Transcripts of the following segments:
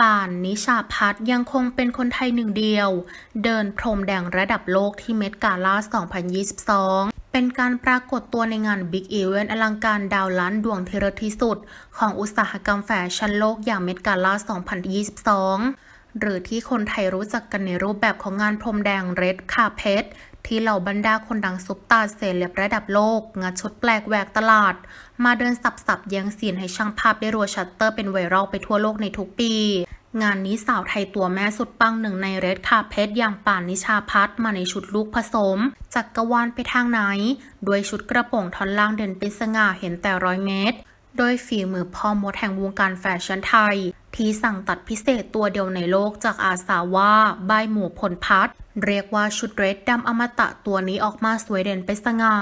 ป่านนิชาพัฒน์ยังคงเป็นคนไทยหนึ่งเดียว เดินพรมแดงระดับโลกที่เมดกาล่า 2022เป็นการปรากฏตัวในงาน Big Event อลังการดาวล้านดวงที่เลิศที่สุด ของอุตสาหกรรมแฟชั่นโลกอย่างเมดกาล่า 2022 หรือที่คนไทยรู้จักกันในรูปแบบของงานพรมแดงเรดคาเพ ที่เหล่าบรรดาคนดังซุปตาเซเลบระดับโลก งัดชุดแปลกแหวกตลาด มาเดินสับๆแย่งซีนให้ช่างภาพได้รัวชัตเตอร์เป็นไวรัลไปทั่วโลกในทุกปีงานนี้สาวไทยตัวแม่สุดปังหนึ่งในเรดคาเพทอย่างป่านนิชาพัฒน์มาในชุดลูกผสม จักกรวาลไปทางไหน ด้วยชุดกระโปรงท่อนล่างเด่นเป็นสง่าเห็นแต่ร้อยเมตร โดยฝีมือพ่อมดแห่งวงการแฟชั่นไทย ที่สั่งตัดพิเศษตัวเดียวในโลกจากอาสาว่าใบาหมู่พลพัฒน์เรียกว่าชุดเรดดำอมตะตัวนี้ออกมาสวยเด่นเป็นสง่า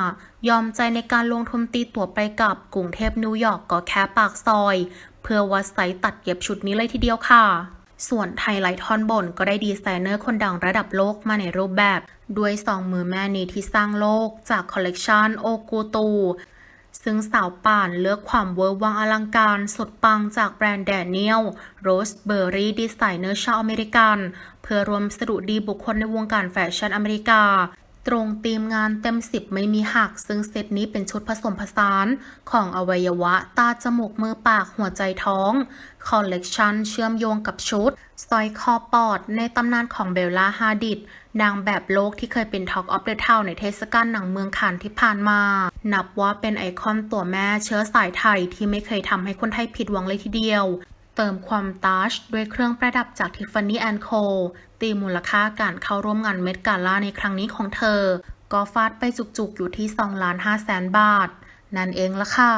ยอมใจในการลงทุนตีตั๋วไปกับกรุงเทพนิวยอร์กก็แค่ปากซอย เพื่อวัดไซส์ตัดเย็บชุดนี้เลยทีเดียวค่ะส่วนไฮไลท์ท่อนบนก็ได้ดีไซเนอร์คนดังระดับโลกมาในรูปแบบ ด้วยสองมือแม่นี้ที่สร้างโลกจากคอลเลกชันโอกูตู ซึ่งสาวป่านเลือกความเวอร์วังอลังการสุดปังจากแบรนด์แดเนียลโรสเบอร์รี่ดีไซเนอร์ชาวอเมริกัน เพื่อรวมสดุดีบุคคลในวงการแฟชั่นอเมริกา ตรงธีมงานเต็มสิบไม่มีหัก ซึ่งเซตนี้เป็นชุดผสมผสานของอวัยวะ ตาจมูกมือปากหัวใจท้อง คอลเลกชันเชื่อมโยงกับชุดสร้อยคอปอด ในตำนานของเบลล่าฮาดิดนางแบบโลกที่เคยเป็น Talk of the Town ในเทศกาลหนังเมืองคานที่ผ่านมา นับว่าเป็นไอคอนตัวแม่เชื้อสายไทยที่ไม่เคยทำให้คนไทยผิดหวังเลยทีเดียว เติมความตัชด้วยเครื่องประดับจาก Tiffany Co ตีมูลค่าการเข้าร่วมงานเมดกาล่าในครั้งนี้ของเธอ ก็ฟาดไปจุกๆ อยู่ที่2ล้าน5แสนบาท นั่นเองละค่ะ